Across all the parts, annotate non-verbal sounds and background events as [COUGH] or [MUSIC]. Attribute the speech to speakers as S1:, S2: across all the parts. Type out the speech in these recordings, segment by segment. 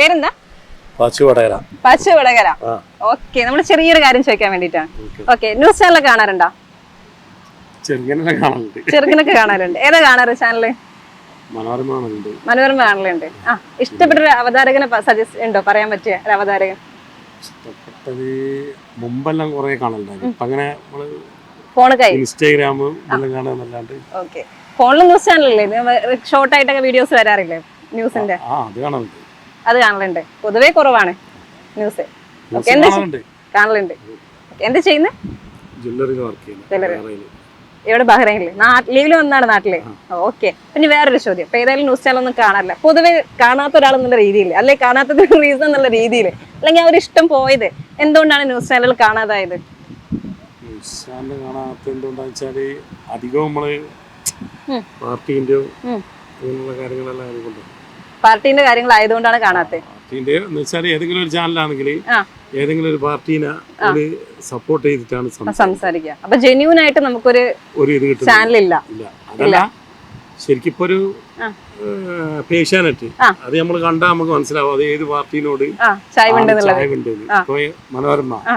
S1: പേരെന്താ?
S2: പാച്ചു വടകര.
S1: ഓക്കെ നമ്മൾ ചെറിയൊരു കാര്യം ചോദിക്കാൻ
S2: ഓക്കെ.
S1: ന്യൂസ് ചാനൽ കാണാറുണ്ടോ? ചെറുങ്ങനൊക്കെ കാണാറുണ്ട്. ഏതാ കാണാറ് ചാനൽ?
S2: മനോരമ കാണലുണ്ട്
S1: മനോരമ കാണലുണ്ട് ആ ഇഷ്ടപ്പെട്ട ഒരു അവതാരകനെ സജസ്റ്റ് ഉണ്ടോ? പറയാൻ പറ്റിയ ഒരു അവതാരകൻ.
S2: ഇഷ്ടപ്പെട്ടത് മുമ്പെല്ലാം കുറെ കാണലുണ്ടായിരുന്നു. ഇപ്പൊ അങ്ങനെ നമ്മൾ
S1: ഫോണ് കൈ.
S2: ഇൻസ്റ്റാഗ്രാം എല്ലാം കാണാന്നല്ലാണ്ട്.
S1: ഓക്കെ. ഫോണിൽ ന്യൂസ് ചാനലല്ലേ? ഷോർട്ട് ആയിട്ടൊക്കെ വീഡിയോസ് വരാറില്ലേ? ന്യൂസിന്റെ.
S2: ആ അത് കാണലുണ്ട്
S1: അത് കാണലുണ്ട്. പൊതുവേ കുറവാണ് ന്യൂസ് എന്താ
S2: കാണലുണ്ട്.
S1: എന്ത് ചെയ്യുന്നത്. ഇവിടെ ബഹ്റൈനിൽ ലീവിൽ വന്നാണ് നാട്ടിൽ. ഓക്കെ. പിന്നെ വേറൊരു ചോദ്യം. ഇപ്പൊ ഏതായാലും ന്യൂസ് ചാനൽ ഒന്നും കാണാറില്ല. പൊതുവെ കാണാത്ത ഒരാൾ എന്നുള്ള രീതിയിൽ അല്ലെ? കാണാത്തത് [LAUGHS] റീസൺ എന്നുള്ള രീതിയിൽ അല്ലെങ്കിൽ അവർ ഇഷ്ടം പോയത് എന്തുകൊണ്ടാണ് ന്യൂസ് ചാനൽ കാണാതായത്?
S2: ന്യൂസ് ചാനൽ കാണാത്ത എന്തുകൊണ്ടാന്ന് വെച്ചാൽ അധികം നമ്മൾ
S1: പാർട്ടിന്റെ.
S2: അങ്ങനെയുള്ള കാര്യങ്ങളെല്ലാം അതുകൊണ്ട്
S1: പാർട്ടീന്റെ കാര്യങ്ങൾ ആയതുകൊണ്ടാണ് കാണാത്തത്
S2: പാർട്ടീന്റെ എന്ന് വെച്ചാൽ ഏതെങ്കിലും ഒരു ചാനലാണെങ്കിൽ ഏതെങ്കിലും ഒരു പാർട്ടീനെ സപ്പോർട്ട് ചെയ്തിട്ടാണ്
S1: സംസാരിക്കുക. അപ്പൊ ജെന്യൂൻ ആയിട്ട് നമുക്കൊരു
S2: ഒരു ഇത് കിട്ടും
S1: ചാനൽ ഇല്ല.
S2: അതല്ല ശരിക്കും ഇപ്പൊ ഒരു. പേഷ്യാനെറ്റ്. അത് നമ്മൾ കണ്ടാൽ നമുക്ക് മനസ്സിലാവും അത് ഏത് പാർട്ടീനോട് ചായവുണ്ട് മനോരമ.
S1: ആ.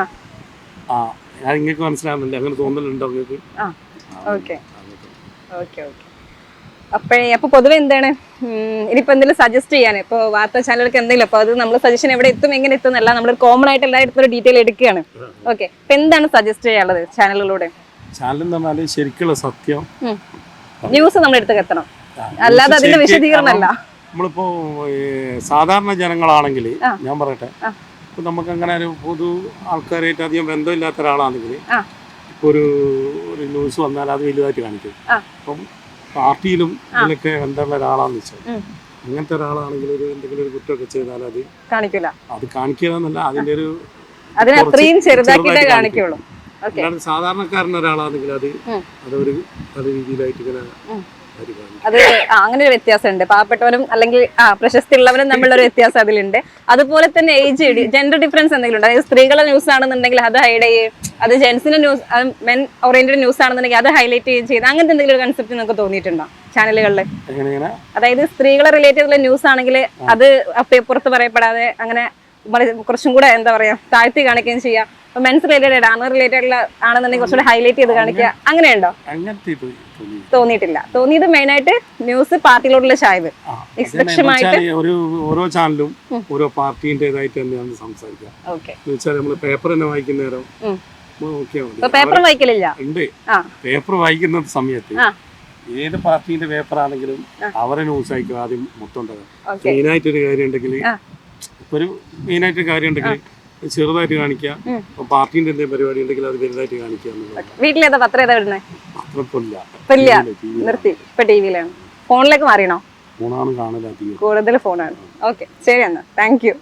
S2: ഞാൻ ഇങ്ങനെ മനസ്സിലാവുന്നുണ്ട്. അങ്ങനെ തോന്നലുണ്ടോ നിങ്ങൾക്ക്
S1: ഓക്കെ. Okay okay. അപ്പോഴേ അപ്പൊ പൊതുവെ എന്താണ്? ഇനിയിപ്പോ എന്തെങ്കിലും സജസ്റ്റ് ചെയ്യാൻ? ഇപ്പൊ വാർത്താ ചാനലുകൾക്ക് എന്തെങ്കിലും അപ്പൊ അത് നമ്മൾ സജഷൻ എവിടെ എത്തും എങ്ങനെ എത്തും എന്നല്ല നമ്മൾ കോമൺ ആയിട്ട് എല്ലായിടത്തും ഒരു ഡീറ്റെയിൽ എടുക്കുകയാണ്. ഓക്കെ അപ്പൊ എന്താണ് സജസ്റ്റ് ചെയ്യാനുള്ളത് ചാനലുകളിലൂടെ
S2: ചാനൽ എന്ന് ശരിക്കുള്ള സത്യം.
S1: ന്യൂസ് നമ്മൾ എടുത്ത് എത്തണം. അല്ലാതെ അതിന്റെ വിശദീകരണമല്ല.
S2: കാരണം നമ്മളിപ്പോ സാധാരണ ജനങ്ങളാണെങ്കിൽ ഞാൻ പറയട്ടെ. ഇപ്പൊ നമുക്ക് അങ്ങനെ ഒരു പൊതു ആൾക്കാരായിട്ട് അധികം ബന്ധമില്ലാത്ത ഒരാളാണെങ്കിൽ ഇപ്പൊ ഒരു ഒരു ന്യൂസ് വന്നാൽ അത് വലുതായിട്ട് കാണിക്കും. അപ്പം പാർട്ടിയിലും ഇതിലൊക്കെ ബന്ധമുള്ള ഒരാളാന്ന് വെച്ചാൽ. അങ്ങനത്തെ ഒരാളാണെങ്കിൽ ഒരു എന്തെങ്കിലും ഒരു കുറ്റമൊക്കെ ചെയ്താൽ അത്
S1: കാണിക്കില്ല
S2: അത് കാണിക്കുക എന്നല്ല അതിന്റെ ഒരു
S1: ചെറുതാക്കിയിട്ടേ കാണിക്കുള്ളൂ.
S2: സാധാരണക്കാരൻ ഒരാളാണെങ്കിൽ അത് അതൊരു നല്ല രീതിയിലായിട്ട് ഇങ്ങനെ. അത്
S1: അങ്ങനെ ഒരു വ്യത്യാസമുണ്ട്. പാവപ്പെട്ടവരും അല്ലെങ്കിൽ ആ പ്രശസ്തി ഉള്ളവരും തമ്മിലുള്ള ഒരു വ്യത്യാസം അതിലുണ്ട്. അതുപോലെ തന്നെ ഏജ് ജെൻഡർ ഡിഫറൻസ് എന്തെങ്കിലും ഉണ്ട്? അതായത് സ്ത്രീകളുടെ ന്യൂസ് ആണെന്നുണ്ടെങ്കിൽ അത് ഹൈഡ് ചെയ്യും അത് ജെൻസിന്റെ ന്യൂസ് അത് മെൻ ഓറിയന്റഡ് ന്യൂസ് ആണെന്നുണ്ടെങ്കിൽ അത് ഹൈലൈറ്റ് ചെയ്യുകയും ചെയ്ത് അങ്ങനത്തെ എന്തെങ്കിലും ഒരു കൺസെപ്റ്റ് നിങ്ങൾക്ക് തോന്നിയിട്ടുണ്ടോ ചാനലുകളിൽ അതായത് സ്ത്രീകളെ റിലേറ്റഡ് ഉള്ള ന്യൂസ് ആണെങ്കിൽ അത് പുറത്ത് പറയപ്പെടാതെ അങ്ങനെ കുറച്ചും കൂടെ എന്താ പറയാ താഴ്ത്തി കാണിക്കുകയും ചെയ്യാം. മെൻസ് റിലേറ്റഡ് ആണ് റിലേറ്റഡ് ആണെന്നുണ്ടെങ്കിൽ കുറച്ചുകൂടെ ഹൈലൈറ്റ് ചെയ്ത് കാണിക്കുക. അങ്ങനെയുണ്ടോ? തോന്നിയിട്ടില്ല. തോന്നിയത് മെയിൻ ആയിട്ട് ന്യൂസ് പാർട്ടിയിലോട്ടുള്ള ചായ്വ് നിഷ്പക്ഷമായിട്ട്
S2: ഒരു ഓരോ ചാനലും ഓരോ പാർട്ടീന്റെതായിട്ട് തന്നെയാണ് സംസാരിക്കുക. നമ്മൾ പേപ്പർ തന്നെ വായിക്കുന്ന നേരം
S1: പേപ്പർ വായിക്കലില്ല?
S2: ഉണ്ട്. പേപ്പർ വായിക്കുന്ന സമയത്ത് ഏത് പാർട്ടിന്റെ പേപ്പർ ആണെങ്കിലും അവരെ ന്യൂസ് ആയിരിക്കും ആദ്യം മൊത്തം ഒരു കാര്യം ഉണ്ടെങ്കിൽ ഒരു മെയിനായിട്ടൊരു കാര്യം ഉണ്ടെങ്കിൽ ചെറുതായിട്ട് കാണിക്കുക പാർട്ടിന്റെ എന്തെങ്കിലും പരിപാടി ഉണ്ടെങ്കിൽ അത് വലുതായിട്ട് കാണിക്കുക
S1: വീട്ടിലേതാ പത്രം ഏതാ വിടുന്നത് ഇല്ല നിർത്തി. ഇപ്പൊ ടിവിയിലാണ് ഫോണിലേക്ക് മാറിയണോ?
S2: കാണില്ല അധികം.
S1: കൂടുതൽ ഫോണാണ്. ഓക്കെ. ശരി എന്നാ. Thank you.